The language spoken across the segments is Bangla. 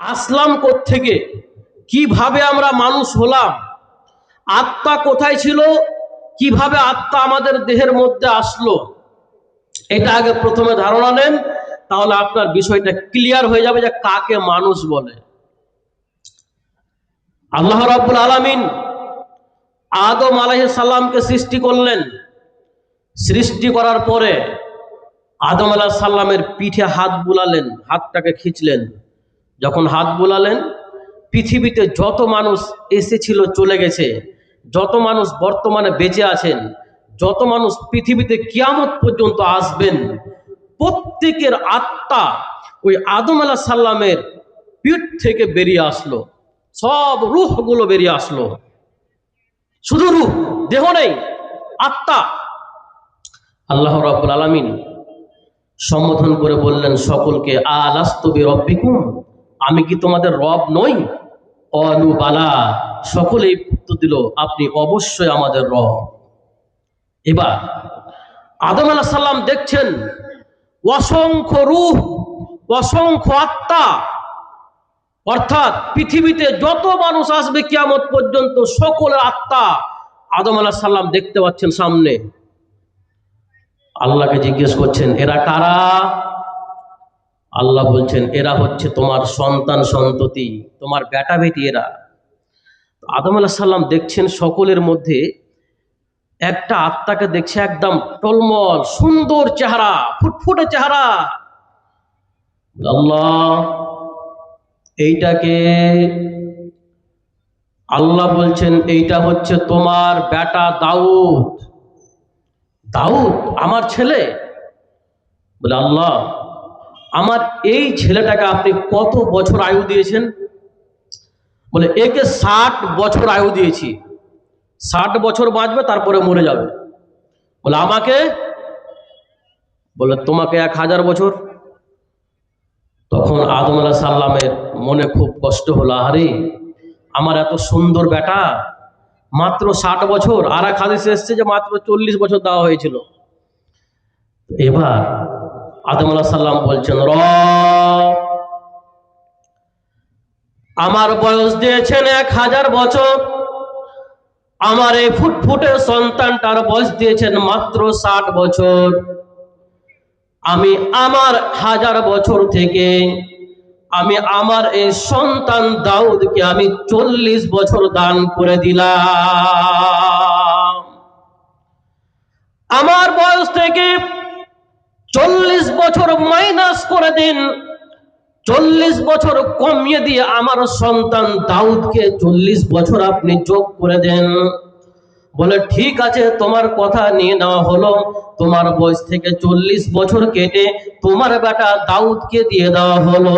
আসলাম থেকে কীভাবে আমরা মানুষ হলাম? আত্মা কোথায় ছিল? কীভাবে আত্মা আমাদের দেহের মধ্যে আসলো? এটা আগে প্রথমে ধারণা নেন, তাহলে আপনার বিষয়টা ক্লিয়ার হয়ে যাবে যে কাকে মানুষ বলে। আল্লাহ রাব্বুল আলামিন আদম সালামকে সৃষ্টি করলেন। সৃষ্টি করার পরে আদম আলাহ সাল্লামের পিঠে হাত বুলালেন, হাতটাকে খিঁচলেন। যখন হাত বোলালেন, পৃথিবীতে যত মানুষ এসেছিল, চলে গেছে, যত মানুষ বর্তমানে বেঁচে আছেন, যত মানুষ পৃথিবীতে কিয়ামত পর্যন্ত আসবেন, প্রত্যেকের আত্মা ওই আদম আলাহ সাল্লামের পিঠ থেকে বেরিয়ে আসলো। সব রুহগুলো বেরিয়ে আসলো। শুধু রুহ, দেহ নেই, আত্মা। আল্লাহ রাব্বুল আলামিন সম্বোধন করে বললেন সকলকে আলাস্তবি রব্বিকুম আমি কি তোমাদের রব নই? অলু বালা, সকলেই উত্তর দিল, আপনি অবশ্যই আমাদের রব। এবার, আদম আলাহ সাল্লাম দেখছেন, অসংখ্য রূপ অসংখ্য আত্মা, অর্থাৎ পৃথিবীতে যত মানুষ আসবে কিয়ামত পর্যন্ত সকলের আত্মা আদম আলাহ সাল্লাম দেখতে পাচ্ছেন সামনে। আল্লাহকে জিজ্ঞেস করছেন, এরা কারা? আল্লাহ বলছেন, এরা হচ্ছে তোমার সন্তান সন্ততি, তোমার বেটা বেটি এরা। আদম আলাহ সাল্লাম দেখছেন সকলের মধ্যে একটা আত্মাকে দেখছে একদম টলমল, সুন্দর চেহারা, ফুটফুটে চেহারা। আল্লাহ, এইটাকে আল্লাহ বলছেন, এইটা হচ্ছে তোমার বেটা দাউদ। দাউদ, আমার ছেলে? বলে, আল্লাহ আমার এই ছেলেটাকে আপনি কত বছর আয়ু দিয়েছেন? বলে, একে ষাট বছর আয়ু দিয়েছি। ষাট বছর বাঁচবে, তারপরে মরে যাবে। বলে, আমাকে? বলে, তোমাকে এক হাজার বছর। তখন আদম আলাহ সাল্লামের মনে খুব কষ্ট হলো আরে আমার এত সুন্দর বেটা, মাত্র ষাট বছর। আর এক হাদিসে এসছে যে, মাত্র চল্লিশ বছর দেওয়া হয়েছিল। এবার আদম আলাহ সাল্লাম বলছেন, র, আমার বয়স দিয়েছেন এক হাজার বছর। আমার এই ফুটফুটে সন্তানটার বয়স দিয়েছেন মাত্র ষাট বছর। আমি আমার হাজার বছর থেকে, আমি আমার এই সন্তান দাউদকে আমি চল্লিশ বছর দান করে দিলাম। আমার বয়স থেকে চল্লিশ বছর মাইনাস করে দিন। চল্লিশ বছর কমিয়ে দিয়ে আমার সন্তান দাউদকে চল্লিশ বছর আপনি যোগ করে দেন। বলে, ঠিক আছে, তোমার কথা নিয়ে নেওয়া হলো। তোমার বয়স থেকে চল্লিশ বছর কেটে তোমার বেটা দাউদকে দিয়ে দেওয়া হলো।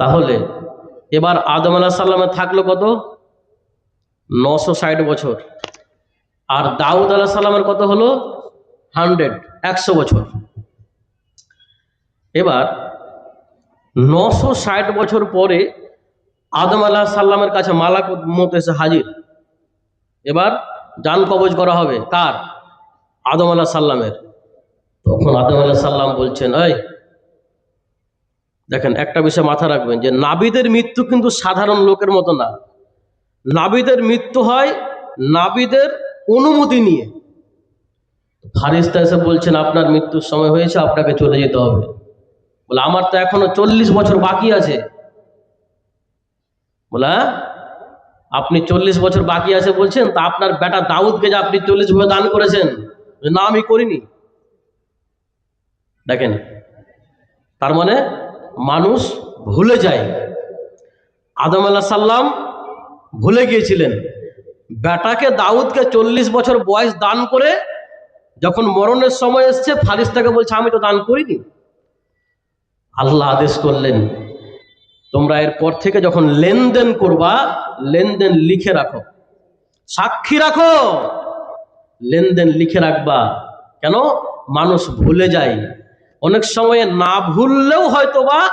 তাহলে, এবার আদম আলাহ সাল্লামে থাকল কত? নশো ষাট বছর। আর দাউদ আলাহ সাল্লামের কত হলো? হান্ড্রেড, একশো বছর। এবার নশো ষাট বছর পরে আদম আলাহ সাল্লামের কাছে মালাক মত এসে হাজির। এবার যান কবজ করা হবে। কার? আদম আলাহ সাল্লামের তখন আদম আলাহ সাল্লাম বলছেন, এই, দেখেন, একটা বিষয় মাথা রাখবেন যে নাবিদের মৃত্যু কিন্তু সাধারণ লোকের মতো না। নাবিদের মৃত্যু হয় নাবিদের অনুমতি নিয়ে। ফারিস্তা এসে বলছেন, আপনার মৃত্যুর সময় হয়েছে, আপনাকে চলে যেতে হবে। বলে, আমার তো এখনও চল্লিশ বছর বাকি আছে। বলে "হ্যাঁ? আপনি চল্লিশ বছর বাকি আছে বলছেন, তা আপনার বেটা দাউদকে যে আপনি চল্লিশ বছর দান করেছেন? না, আমি করিনি। দেখেন, তার মানে মানুষ ভুলে যায়। আদম আল্লাহ সাল্লাম ভুলে গিয়েছিলেন। বেটাকে দাউদকে চল্লিশ বছর বয়স দান করে যখন মরণের সময় এসছে, ফারিস্তাকে বলছে, আমি তো দান করিনি। আল্লাহ আদেশ করলেন, তোমরা এরপর থেকে যখন লেনদেন করবা, লেনদেন লিখে রাখো। সাক্ষী রাখো। লেনদেন লিখে রাখবা। কেন? মানুষ ভুলে যায়। অনেক সময়ে না ভুললেও হয়তো বা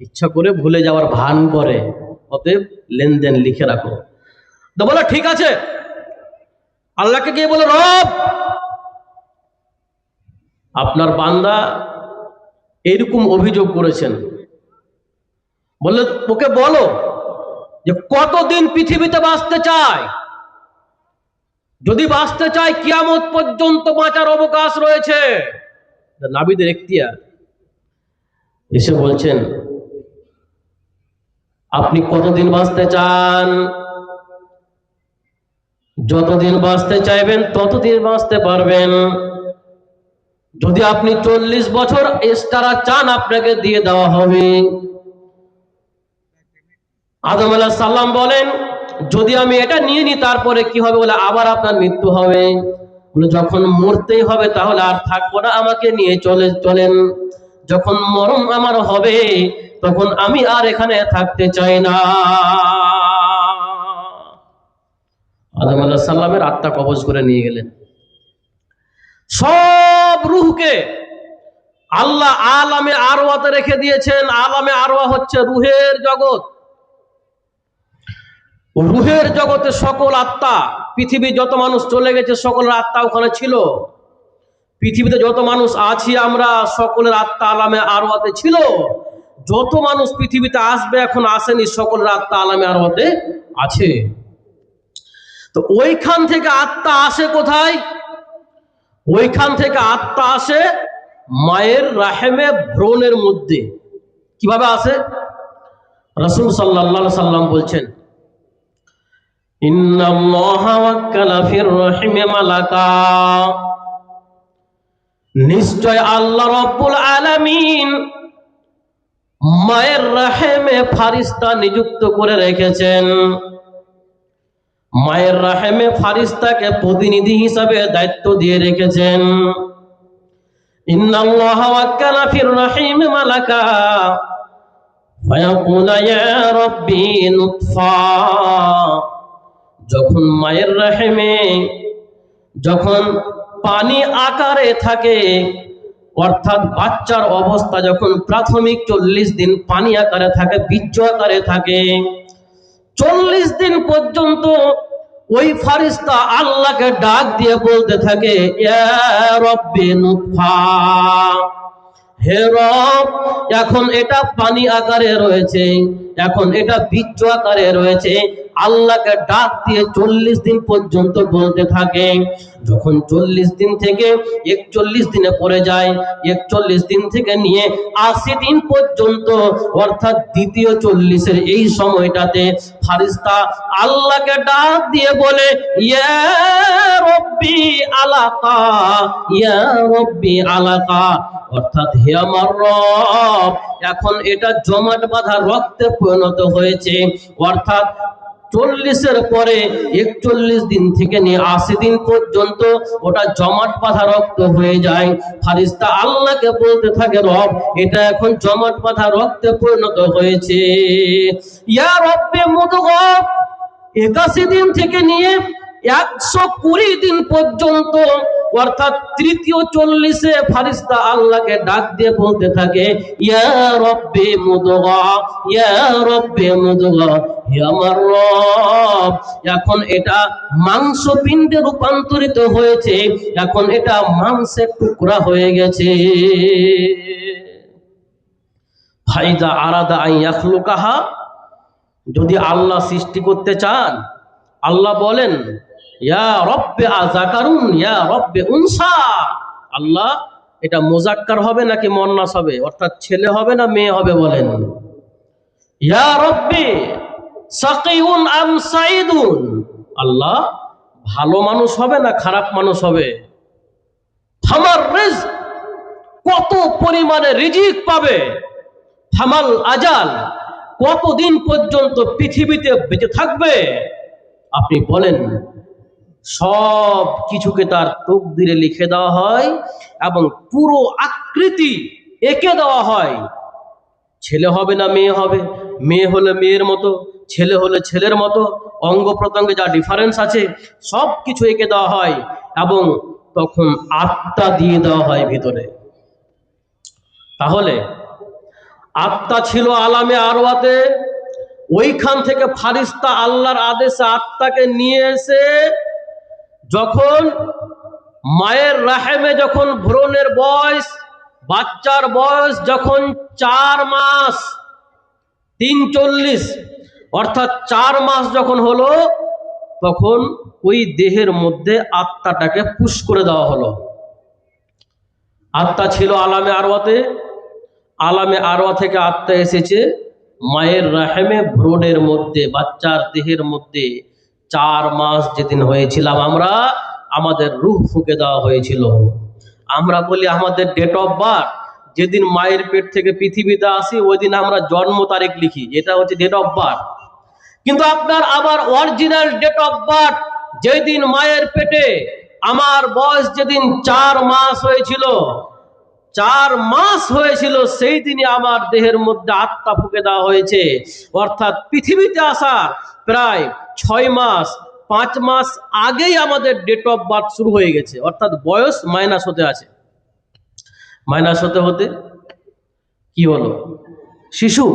ইচ্ছা করে ভুলে যাওয়ার ভান করে। অতএব লেনদেন লিখে রাখো। তো বলে, ঠিক আছে? আল্লাহকে গিয়ে বলে? রব! আপনার বান্দা এরকম অভিযোগ করেছেন। বললে, ওকে বলো যে কতদিন পৃথিবীতে বাঁচতে চায়? যদি বাঁচতে চায়, কিয়ামত পর্যন্ত বাঁচার অবকাশ রয়েছে। নাবিদের এখতিয়ার। এসে বলছেন, আপনি কতদিন বাঁচতে চান? যতদিন বাঁচতে চাইবেন, ততদিন বাঁচতে পারবেন। যদি আপনি চল্লিশ বছর এক্সট্রা চান, আপনাকে দিয়ে দেওয়া হবে। আদম আল্লাহ সাল্লাম বলেন, যদি আমি এটা নিয়ে নিই, তারপরে কি হবে? বলে, আবার আপনার মৃত্যু হবে। যখন মরতেই হবে, তাহলে আর থাকব না, আমাকে নিয়ে চলে, চলেন। যখন মরণ আমার হবে, তখন আমি আর এখানে থাকতে চাই না। আদম আলাহ সাল্লামের আত্মা কবজ করে নিয়ে গেলেন। সব রুহকে আল্লাহ আলামে আরওয়াতে রেখে দিয়েছেন। আলামে আরওয়া হচ্ছে রুহের জগৎ। রুহের জগতে সকল আত্মা পৃথিবী যত মানুষ চলে গেছে, সকলের আত্মা ওখানে ছিল। পৃথিবীতে যত মানুষ আছি আমরা, সকলের আত্মা আলামে আরওয়াতে ছিল। যত মানুষ পৃথিবীতে আসবে, এখন আসেনি, সকলের আত্মা আলামে আরওয়াতে আছে। তো ওইখান থেকে আত্মা আসে কোথায়? ওইখান থেকে আত্মা আসে মায়ের রাহেমে ভ্রণের মধ্যে। কীভাবে আসে? রসুল সাল্লাহ সাল্লাম বলছেন নিশ্চয় আল্লাহ রব্বুল আলামিন মায়ের রাহেমে ফারিস্তা নিযুক্ত করে রেখেছেন। মায়ের রাহেমে ফারিস্তাকে প্রতিনিধি হিসাবে দায়িত্ব দিয়ে রেখেছেন। যখন মায়ের রাহেমে যখন পানি আকারে থাকে, অর্থাৎ বাচ্চার অবস্থা যখন প্রাথমিক চল্লিশ দিন পানি আকারে থাকে, বীর্য আকারে থাকে চল্লিশ দিন পর্যন্ত ওই ফারিস্তা আল্লাহকে ডাক দিয়ে বলতে থাকে হে রব, এখন এটা পানি আকারে রয়েছে, এখন এটা বীর্য আকারে রয়েছে। আল্লাহকে ডাক দিয়ে চল্লিশ দিন পর্যন্ত বলতে থাকে যখন চল্লিশ দিন থেকে একচল্লিশ দিনে পড়ে যায়, একচল্লিশ দিন থেকে নিয়ে আশি দিন পর্যন্ত, অর্থাৎ দ্বিতীয় চল্লিশের এই সময়টাতে ফারিস্তা আল্লাহকে ডাক দিয়ে বলে, ইয়া রব্বি আলাকা, ইয়া রব্বি আলাকা। অর্থাৎ, হে আমার রব, এখন এটা জমাট বাঁধা রক্তে পরিণত হয়েছে। অর্থাৎ চল্লিশের পরে একচল্লিশ দিন থেকে নিয়ে আশি দিন পর্যন্ত ওটা জমাট বাঁধা রক্ত হয়ে যায়। ফারিস্তা আল্লাহকে বলতে থাকে, রব, এটা এখন জমাট বাঁধা রক্তে পরিণত হয়েছে। একাশি দিন থেকে নিয়ে একশো কুড়ি দিন পর্যন্ত অর্থাৎ তৃতীয় চল্লিশে ফারিস্তা আল্লাহকে ডাক দিয়ে বলতে থাকে, ইয়া রব্বে মুদগা, ইয়া রব্বে মুদগা আমার রব। এখন এটা মাংস পিণ্ডে রূপান্তরিত হয়েছে, এখন এটা মাংসের টুকরা হয়ে গেছে। ফাইদা আরাদা আই ইয়াখলুকাহা, যদি আল্লাহ সৃষ্টি করতে চান, আল্লাহ বলেন ইয়া আজাকারুন উনসা। আল্লাহ, এটা মোজাক্কার হবে নাকি মন্নাস হবে? অর্থাৎ ছেলে হবে না মেয়ে হবে বলেন। আল্লাহ, ভালো মানুষ হবে না খারাপ মানুষ হবে? রিজক কত পরিমাণে রিজিক পাবে? থামাল আজাল, কতদিন পর্যন্ত পৃথিবীতে বেঁচে থাকবে? আপনি বলেন সব কিছুকে তার তকদিরে লিখে দেওয়া হয় এবং পুরো আকৃতি এঁকে দেওয়া হয়। ছেলে হবে না মেয়ে হবে? মেয়ে হলে মেয়ের মতো, ছেলে হলে ছেলের মতো, অঙ্গ প্রত্যঙ্গে যা ডিফারেন্স আছে, সব কিছু এঁকে দেওয়া হয় এবং তখন আত্মা দিয়ে দেওয়া হয় ভিতরে। তাহলে, আত্মা ছিল আলামে আরওয়াতে, ওইখান থেকে ফারিস্তা আল্লাহর আদেশে আত্মাকে নিয়ে এসে যখন মায়ের রাহেমে যখন ভ্রণের বয়স, বাচ্চার বয়স যখন চার মাস, তিন চল্লিশ, অর্থাৎ চার মাস যখন হলো, তখন ওই দেহের মধ্যে আত্মাটাকে পুশ করে দেওয়া হলো। আত্মা ছিল আলামে আরওয়াতে। আলামে আরওয়া থেকে আত্মা এসেছে মায়ের রাহেমে ভ্রূণের মধ্যে, বাচ্চার দেহের মধ্যে। চার মাস যেদিন হয়েছিলাম আমরা, আমাদের রূহ ফুঁকে দেওয়া হয়েছিল। আমরা বলি আমাদের ডেট অফ বার্থ যেদিন মায়ের পেট থেকে পৃথিবীতে আসি ওই দিন আমরা জন্ম তারিখ লিখি এটা হচ্ছে ডেট অফ বার্থ কিন্তু আপনার আবার অরিজিনাল ডেট অফ বার্থ যেদিন মায়ের পেটে আমার বয়স যেদিন চার মাস হয়েছিল, চার মাস হয়েছিল, সেই দিনই আমার দেহের মধ্যে আত্মা ফুকে দেওয়া হয়েছে। অর্থাৎ পৃথিবীতে আসা প্রায় ছয় মাস, পাঁচ মাস আগেই আমাদের ডেট অফ বার্থ শুরু হয়ে গেছে। অর্থাৎ বয়স মাইনাস হতে আছে। মাইনাস হতে হতে কি হলো? শিশু,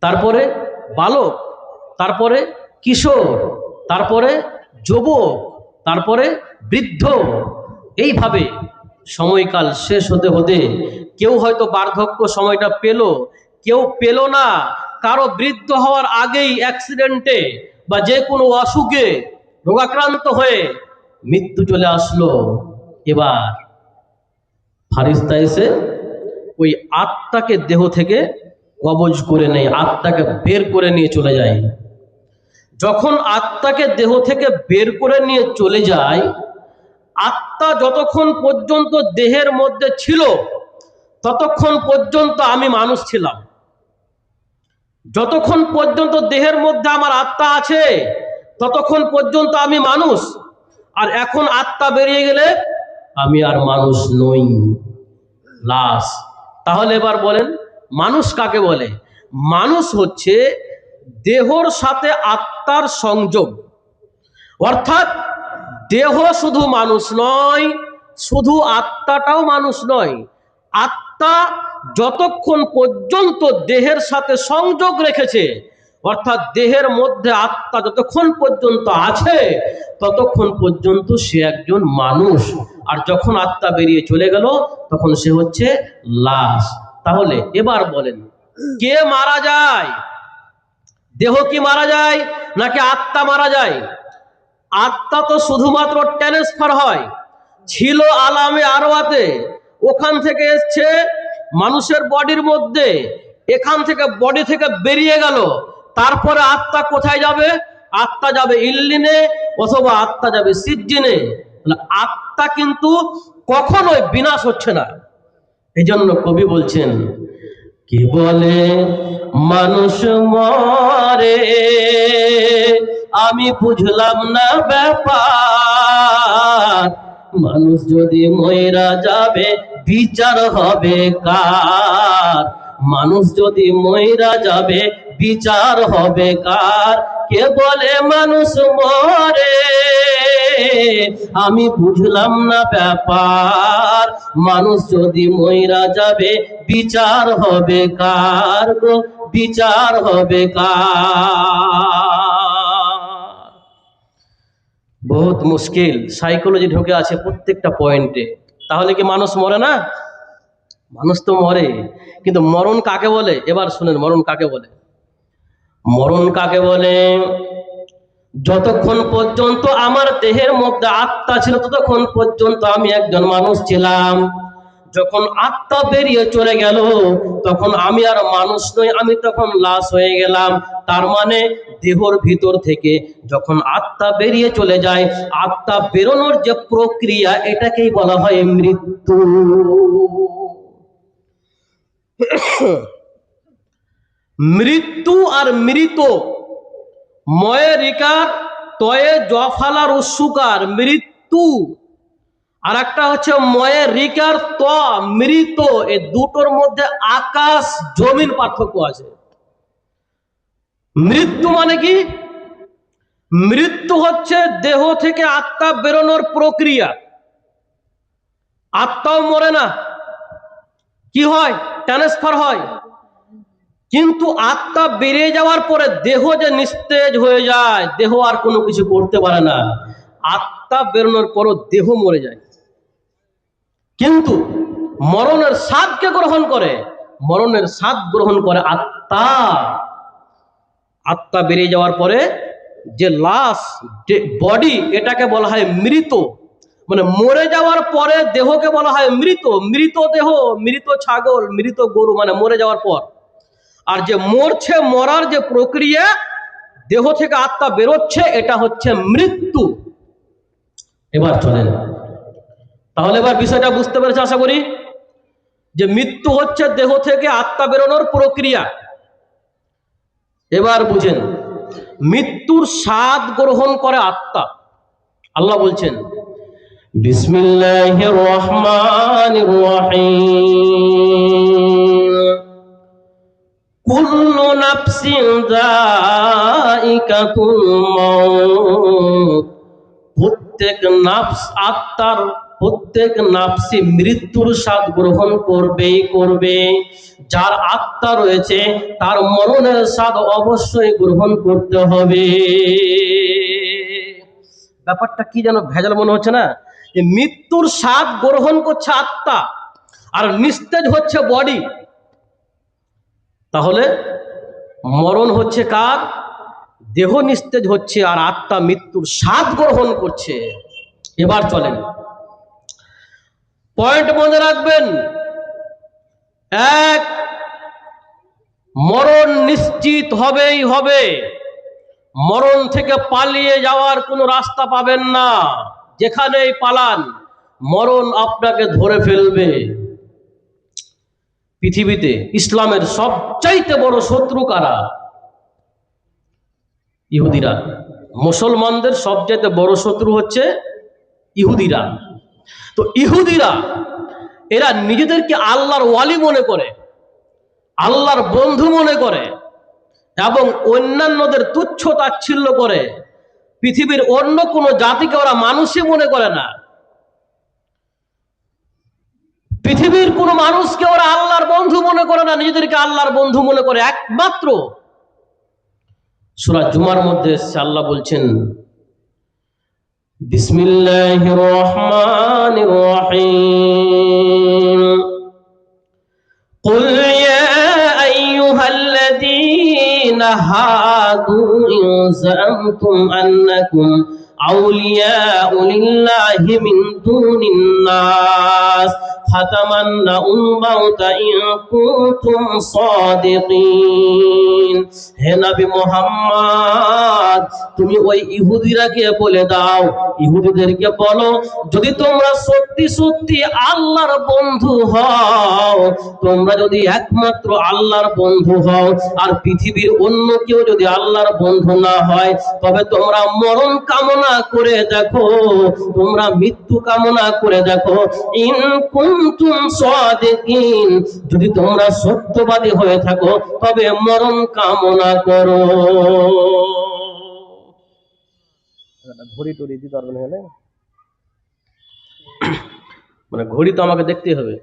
তারপরে বালক, তারপরে কিশোর, তারপরে যুবক, তারপরে বৃদ্ধ। এইভাবে সময়কাল শেষ হতে হতে কেউ হয়তো বার্ধক্য সময়টা পেল, কেউ পেল না। কারও বৃদ্ধ হওয়ার আগেই অ্যাক্সিডেন্টে বা যে কোনো অসুখে রোগাক্রান্ত হয়ে মৃত্যু চলে আসলো। এবার ফারিস্তা এসে ওই আত্মাকে দেহ থেকে কবজ করে নেয়, আত্মাকে বের করে নিয়ে চলে যায়। যখন আত্মাকে দেহ থেকে বের করে নিয়ে চলে যায়, আত্মা যতক্ষণ পর্যন্ত দেহের মধ্যে ছিল, ততক্ষণ পর্যন্ত আমি মানুষ ছিলাম। যতক্ষণ পর্যন্ত দেহের মধ্যে আমার আত্মা আছে, ততক্ষণ পর্যন্ত আমি মানুষ। আর এখন আত্মা বেরিয়ে গেলে আমি আর মানুষ নই। লাশ। তাহলে এবার বলেন, মানুষ কাকে বলে? মানুষ হচ্ছে দেহর সাথে আত্মার সংযোগ। অর্থাৎ দেহ শুধু মানুষ নয়, শুধু আত্মাটাও মানুষ নয়, আত্মা যতক্ষণ পর্যন্ত দেহের সাথে সংযোগ রেখেছে, অর্থাৎ দেহের মধ্যে আত্মা যতক্ষণ পর্যন্ত আছে, ততক্ষণ পর্যন্ত সে একজন মানুষ। আর যখন আত্মা বেরিয়ে চলে গেল, তখন সে হচ্ছে লাশ। তাহলে এবার বলেন, কে মারা যায়? দেহ কি মারা যায়, নাকি আত্মা মারা যায়? আত্মা তো শুধুমাত্র ট্রান্সফার হয়। ছিল আলামে আরোয়াতে ওখান থেকে এসছে মানুষের বডির মধ্যে এখান থেকে বডি থেকে বেরিয়ে গেল। তারপরে আত্মা কোথায় যাবে? আত্মা যাবে ইল্লিনে অথবা আত্মা যাবে সিজ্জিনে। আত্মা কিন্তু কখনোই বিনাশ হচ্ছে না। এই জন্য কবি বলছেন, কি বলে মানুষ মরে? আমি বুঝলাম না ব্যাপার। মানুষ যদি ময়রা যাবে, বিচার হবে কার? মানুষ যদি ময়রা যাবে, বিচার হবে কার? কে বলে মানুষ মরে? আমি বুঝলাম না ব্যাপার। মানুষ যদি ময়রা যাবে, বিচার হবে কার গো? বিচার হবে কার? বহুত মুশকিল সাইকোলজি ঢুকে আছে প্রত্যেকটা পয়েন্টে তাহলে কি মানুষ মরে না? মানুষ তো মরে, কিন্তু মরণ কাকে বলে? এবার শুনেন, মরণ কাকে বলে? মরণ কাকে বলে? যতক্ষণ পর্যন্ত আমার দেহের মধ্যে আত্মা ছিল, ততক্ষণ পর্যন্ত আমি একজন মানুষ ছিলাম। যখন আত্মা বেরিয়ে চলে গেল, তখন আমি আর মানুষ নই, আমি তখন লাশ হয়ে গেলাম। তার মানে দেহর ভিতর থেকে যখন আত্মা বেরিয়ে চলে যায়, আত্মা বেরোনোর যে প্রক্রিয়া, এটাকেই বলা হয় মৃত্যু। মৃত্যু আর মৃত ময়ে রিকার তয়ে জফালার উৎসুকার মৃত্যু। আর একটা হচ্ছে ময়ে রিকার ত মৃত, এই দুটোর মধ্যে আকাশ, জমিন পার্থক্য আছে। মৃত্যু মানে কি? মৃত্যু হচ্ছে দেহ থেকে আত্মা বেরোনোর প্রক্রিয়া। আত্মাও মরে না। কি হয়? ট্রান্সফার হয়। কিন্তু আত্মা বেরিয়ে যাওয়ার পরে দেহ যে নিস্তেজ হয়ে যায়, দেহ আর কোনো কিছু করতে পারে না। আত্মা বেরোনোর পরও দেহ মরে যায়। কিন্তু মরণের স্বাদকে গ্রহণ করে, মরণের স্বাদ গ্রহণ করে আত্মা। আত্মা বেরিয়ে যাওয়ার পরে যে লাশ বডি এটাকে বলা হয় মৃত। মানে মরে যাওয়ার পরে দেহকে বলা হয় মৃত। মৃত দেহ, মৃত ছাগল, মৃত গরু মানে মরে যাওয়ার পর। আর যে মরছে, মরার যে প্রক্রিয়া, দেহ থেকে আত্মা বেরোচ্ছে, এটা হচ্ছে মৃত্যু। এবার চলেন। তাহলে এবার বিষয়টা বুঝতে পেরেছে আশা করি? যে মৃত্যু হচ্ছে দেহ থেকে আত্মা বেরোনোর প্রক্রিয়া। এবার বুঝেন, মৃত্যুর স্বাদ গ্রহণ করে আত্মা। আল্লাহ বলছেন প্রত্যেক নাফস আত্মার প্রত্যেক নাফসি মৃত্যুর স্বাদ গ্রহণ করবেই করবে। যার আত্মা রয়েছে, তার মরণের স্বাদ অবশ্যই গ্রহণ করতে হবে। ব্যাপারটা কি যেন ভেজাল মনে হচ্ছে না? যে মৃত্যুর স্বাদ গ্রহণ করছে আত্মা, আর নিস্তেজ হচ্ছে বডি। তাহলে মরণ হচ্ছে কার? দেহ নিস্তেজ হচ্ছে, আর আত্মা মৃত্যুর স্বাদ গ্রহণ করছে। এবার চলেন। পয়েন্ট মনে রাখবেন। এক, মরণ নিশ্চিত হবেই হবে। মরণ থেকে পালিয়ে যাওয়ার কোনো রাস্তা পাবেন না। যেখানেই পালান, মরণ আপনাকে ধরে ফেলবে। পৃথিবীতে ইসলামের সবচাইতে বড় শত্রু কারা? ইহুদিরা। মুসলমানদের সবচাইতে বড় শত্রু হচ্ছে ইহুদিরা। তো ইহুদিরা, এরা নিজেদেরকে আল্লাহর ওয়ালি মনে করে, আল্লাহর বন্ধু মনে করে এবং অন্যান্যদের তুচ্ছ তাচ্ছিল্য করে। পৃথিবীর অন্য কোনো জাতিকে ওরা মানুষই মনে করে না। পৃথিবীর কোনো মানুষকে ওরা আল্লাহর বন্ধু মনে করে না, নিজেদেরকে আল্লাহর বন্ধু মনে করে। একমাত্র সুরা জুমার মধ্যে আল্লাহ বলছেন بسم الله الرحمن الرحيم قل يا أيها الذين هادوا إن زعمتم أنكم أولياء لله من دون الناس فتمنوا الموت إن كنتم صادقين হে নবী মোহাম্মদ তুমি ওই ইহুদিরাকে বলে দাও ইহুদিদেরকে বলো যদি তোমরা সত্যি সত্যি আল্লাহর বন্ধু হও তোমরা যদি একমাত্র আল্লাহর বন্ধু হও আর পৃথিবীর অন্য কেউ যদি আল্লাহর বন্ধু না হয় তবে তোমরা মরণ কামনা করে দেখো, তোমরা মৃত্যু কামনা করে দেখো। যদি তোমরা সত্যবাদী হয়ে থাকো, তবে মরণ কামনা করো। ঘড়ি টড়ি দিতে পারবেন মানে ঘড়ি তো আমাকে দেখতেই হবে।